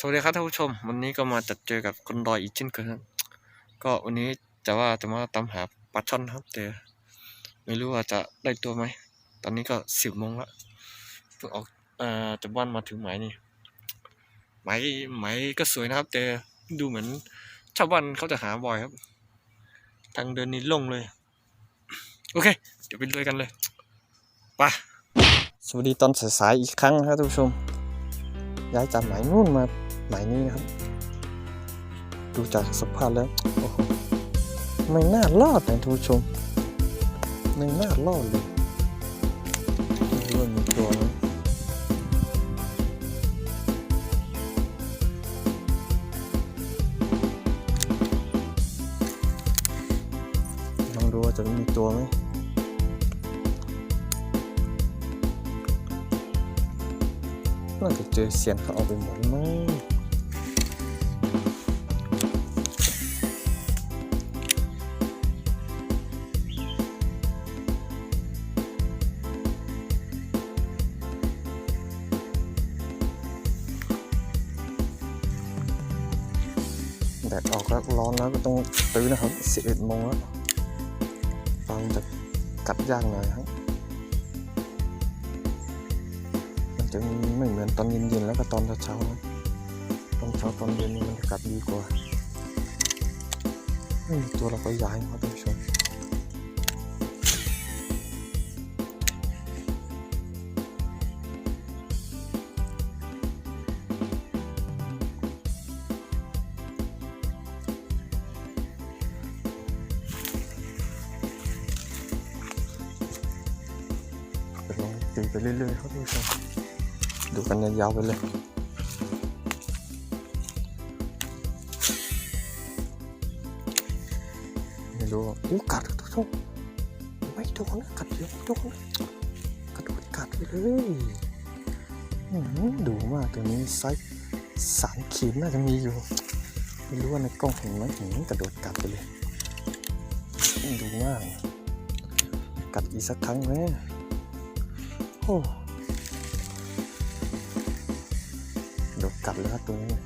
สวัสดีครับท่านผู้ชม วันนี้ก็มาจัดเจอกับคนดอยอีกเช่นเคยครับก็วันนี้จะว่าจะมาตามหาปลาช่อนครับแต่ไม่รู้ว่าจะได้ตัวไหม ตอนนี้ก็สิบโมงแล้วเพิ่งออกอ่อจากบ้านมาถึงหมายนี่หมายหมายก็สวยนะครับ แต่ดูเหมือนชาวบ้านเขาจะหาบ่อยครับ ทางเดินนี้ลงเลย โอเค เดี๋ยวไปเลยกันเลยไปสวัสดีตอนสายๆอีกครั้งนะครับท่านผู้ชมย้ายจากหมายนู่นมา หมายนี้นะครับ ดูจากสภาพแล้วโอ้โหไม่น่ารอดนะท่านผู้ชมไม่น่ารอดเลยไม่รู้ว่ามีตัวไหมลองดูว่าจะมีตัวไหมน่าจะเจอเสียนเขาเอาไปหมดแล้วมั้ง แดดออกแล้วร้อนแล้วก็ต้องตื้นนะครับ 11โมงแล้วฟังจะกัดยากหน่อยครับมันจะไม่เหมือนตอนเย็นๆแล้วก็ตอนเช้าๆนะตอนเช้าตอนเย็นมันจะกัดดีกว่าไม่มีตัวเราก็ย้ายมาท่านผู้ชม ตีไปเรื่อยๆครับท่านดูกันยาวๆไปเลยไม่รู้ว่าอู้กัดทุกทุกไม่โดนนะกัดเยอะโดนะกระโดดกัดไปเลยอื้อหือดูมากตัวนี้ไซส์สามขีดน่าจะมีอยู่ไม่รู้ว่าในกล้องเห็นไหมหือกระโดดกัดไปเลยดูมากกัดอีกสักครั้งไหม โอ้ดดกัดเลยครับตัวนี้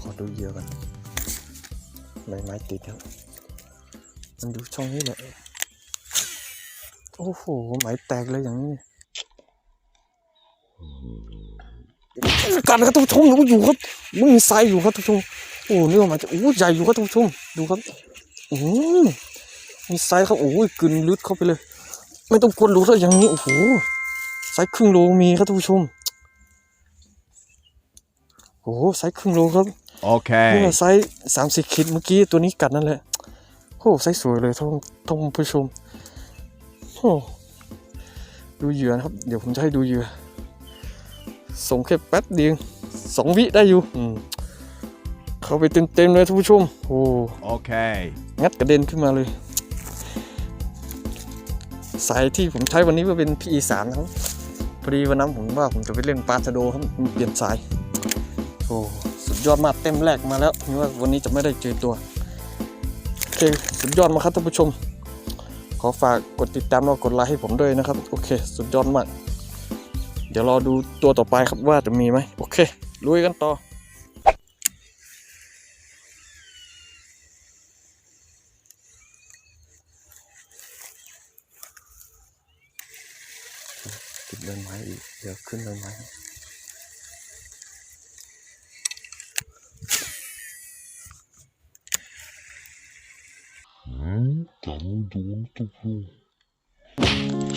ขอดูเยื่อกันใบไม้ติดครับ มันดูช่องนี้แหละ โอ้โห ไหมแตกเลยอย่างนี้ กัดครับท่านผู้ชมดูอยู่ครับมึงไซอยู่ครับท่านผู้ชมโอ้เนื้อมันจะโอ้ใหญ่อยู่ครับท่านผู้ชมดูครับอืมมีไซส์ครับโอ้ยกลืนลึดเข้าไปเลย ไม่ต้องกดรู้แล้วอย่างนี้โอ้โหไซส์ครึ่งโลมีครับท่านผู้ชมโอ้โหไซส์ครึ่งโลครับนี่ Okay. ไซส์สามสิบคิดเมื่อกี้ตัวนี้กัดนั่นแหละโอ้ไซส์สวยเลยท่านท่านผู้ชมโอ้ดูเหยื่อนะครับ เดี๋ยวผมจะให้ดูเหยื่อ ส่งแค่แป๊บเดียวสองวิได้อยู่อืมเข้าไปเต็มๆเลยท่านผู้ชมโอ้ Okay. งัดกระเด็นขึ้นมาเลย สายที่ผมใช้วันนี้ก็เป็น PE สามนะครับพอดีวันนั้นผมว่าผมจะไปเล่นปลาชะโดครับมันเปลี่ยนสายโอ้สุดยอดมากเต็มแรกมาแล้วนี่ว่าวันนี้จะไม่ได้เจอตัวโอเคสุดยอดมากครับท่านผู้ชม ขอฝากกดติดตามแล้วกดไลค์ให้ผมด้วยนะครับ โอเค สุดยอดมากเดี๋ยวรอดูตัวต่อไปครับว่าจะมีไหมโอเคลุยกันต่อติดใบไม้อีกเดี๋ยวขึ้นใบไม้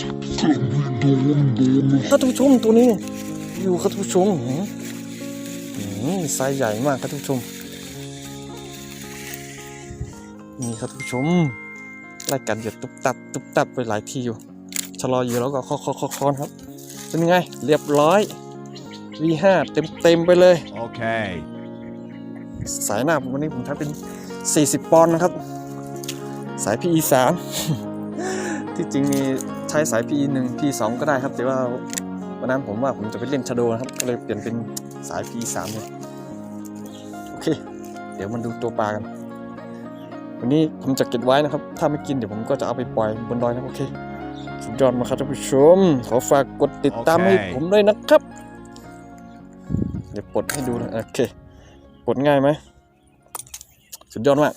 ครับท่านผู้ชมตัวนี้ อยู่ครับท่านผู้ชมหืมหืมไซส์ใหญ่มากครับท่านผู้ชมนี่ครับท่านผู้ชมไล่กันเหยียดตุบตับตุบตับไปหลายทีอยู่ชะลออยู่แล้วก็เคาะเคาะเคาะเคาะครับเป็นไง เรียบร้อย V5 เต็มเต็มๆไปเลย Okay. สายหน้าผมวันนี้ผมใช้เป็น 40 ปอนด์นะครับ สาย PE 3 ที่จริงมี ใช้สาย P1 P2 ก็ได้ครับ แต่ว่าวันนั้นผมว่าผมจะไปเล่นชาโดนะครับก็เลยเปลี่ยนเป็นสาย P3 เลยโอเค เดี๋ยวมันดูตัวปลากัน วันนี้ผมจะเก็บไว้นะครับ ถ้าไม่กินเดี๋ยวผมก็จะเอาไปปล่อยบนดอยนะโอเค สุดยอดมากครับท่านผู้ชม ขอฝากกดติดตามให้ผมด้วยนะครับ เดี๋ยวปลดให้ดูนะโอเคปลดง่ายไหมสุดยอดมาก